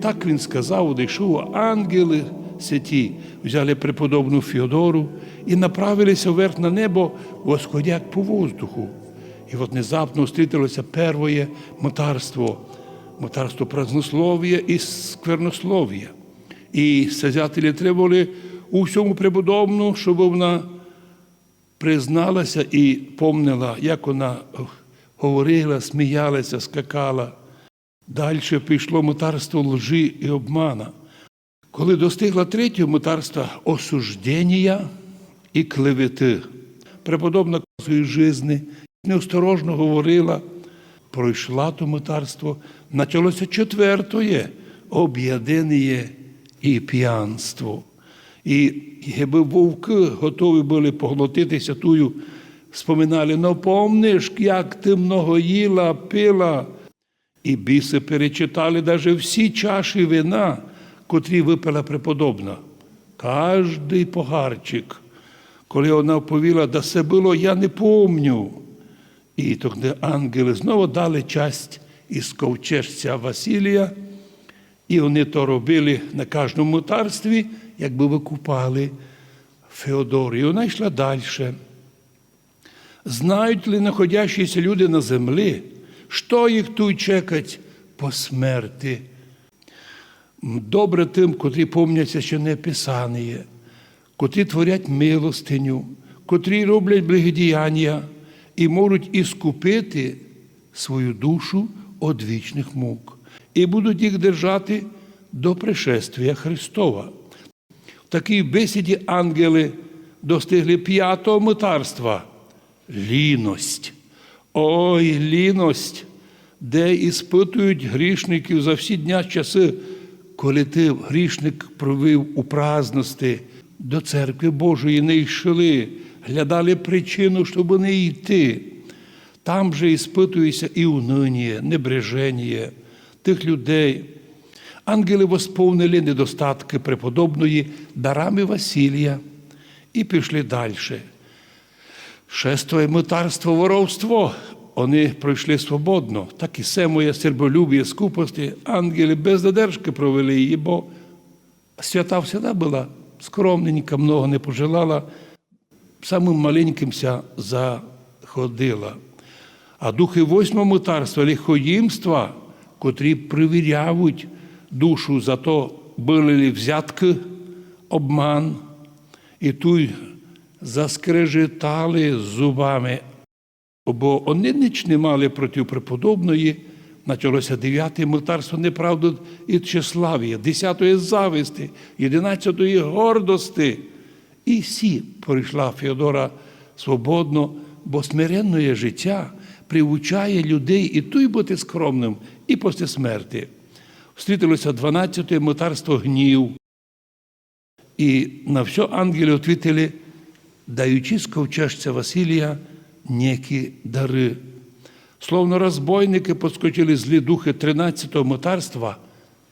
Так він сказав, одійшов, ангели святі взяли преподобну Феодору і направилися вверх на небо, восходяк по воздуху. І от внезапно встретилося перше мотарство, мотарство празднослов'я і сквернослов'я. І созятелі требували у всьому преподобну, щоб вона призналася і помнила, як вона говорила, сміялася, скакала. Далі пішло мотарство лжи і обмана. Коли достигла третього мотарства осуждення і клевети, преподобна своєї жизни неосторожно говорила, пройшла то мотарство, почалося четвертоє об'єднання і п'янство. І якби вовки готові були поглотитися тую, споминали, ну помниш, як ти много їла, пила. І біси перечитали навіть всі чаші вина, котрі випила преподобна. Кожний погарчик. Коли вона оповіла, да це було, я не помню. І тоді ангели знову дали часть із ковчежця Василія, і вони то робили на кожному мутарстві, якби викупали Феодору. І вона йшла далі. Знають ли находящіся люди на землі, що їх тут чекать по смерті? Добре тим, котрі помняться, що не писані, котрі творять милостиню, котрі роблять благодіяння і можуть іскупити свою душу від вічних мук, і будуть їх держати до пришествия Христова. В такій бесіді ангели достигли п'ятого митарства ліность. Ой, ліность, де іспитують грішників за всі дня часи, коли ти грішник провів у праздності, до церкви Божої не йшли, глядали причину, щоб не йти. Там же іспитується і униння, небреження тих людей. Ангели восповнили недостатки преподобної дарами Василія і пішли далі. Шестое митарство воровство. Вони пройшли свободно, так і все моє серболюбіє, скупості, ангели без задержки провели її, бо свята всегда була скромненька, много не пожелала, самим маленьким ся заходила. А духи восьмого митарства, лихоїмства, котрі перевіряють душу за то, були ли взятки, обман, і тут заскрежетали зубами, бо вони ніч не мали проти преподобної, почалося дев'яте митарство неправди і тщеславія, десятої зависти, єдинадцятої гордости. І всі прийшла Феодора свободно, бо смиренне життя приучає людей і туй бути скромним, і після смерті. Встрітилося 12 митарство гнів. І на все ангели відповіли, даючи з Василія некі дари. Словно розбойники подскочили злі духи 13-го мотарства,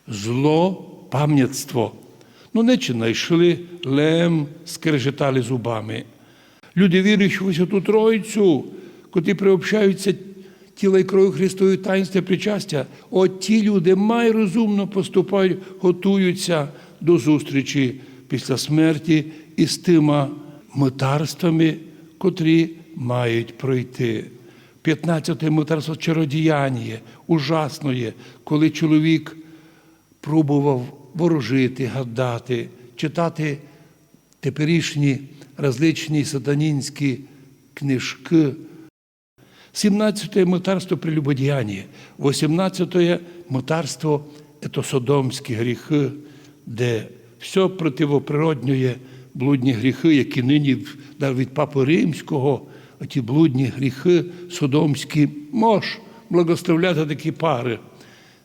зло пам'ятство. Ну, не чи знайшли лем, скрежетали зубами. Люди вірують в Святу Троїцю, котрі приобщаються тіла і крові Христової таїнства причастя. От ті люди май розумно поступають, готуються до зустрічі після смерті із тима митарствами, котрі мають пройти. 15-те митарство чародіяння, ужасно є, коли чоловік пробував ворожити, гадати, читати теперішні различні сатанінські книжки. 17-те митарство прелюбодіяння, 18-те митарство – це содомські гріхи, де все противоприроднє блудні гріхи, які нині від Папи Римського, ті блудні гріхи содомські, мож благословляти такі пари.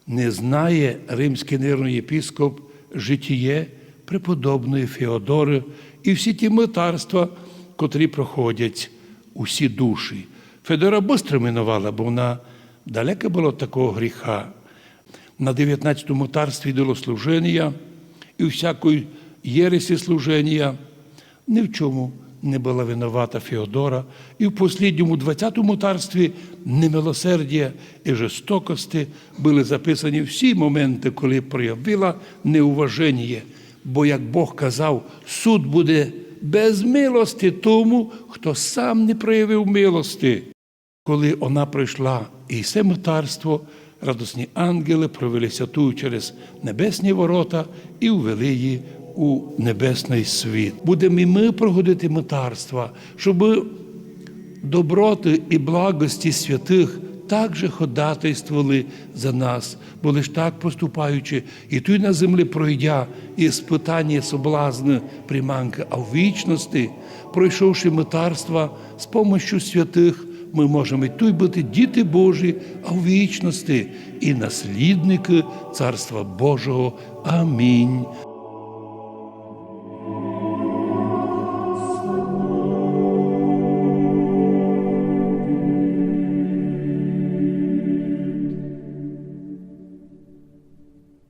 Не знає римський нервний єпіскоп житіє преподобної Феодори і всі ті митарства, котрі проходять усі душі. Федора швидко минувала, бо вона далека була такого гріха. На 19-му тарстві йдало служення і всякої єресі служення ні в чому не була виновата Феодора, і в послідньому 20-му царстві немилосердя і жорстокості були записані всі моменти, коли проявила неуваження. Бо, як Бог казав, суд буде без милості тому, хто сам не проявив милости. Коли вона прийшла і все митарство, радосні ангели провели святую через небесні ворота і ввели її у небесний світ. Будемо і ми проходити митарства, щоб доброти і благості святих також ходатайствували за нас, бо лиш так поступаючи, і тут на землі пройдя і спитання соблазни приманки, а в вічності, пройшовши митарства з помощю святих, ми можемо і тут бути діти Божі, а в вічності і наслідники Царства Божого. Амінь.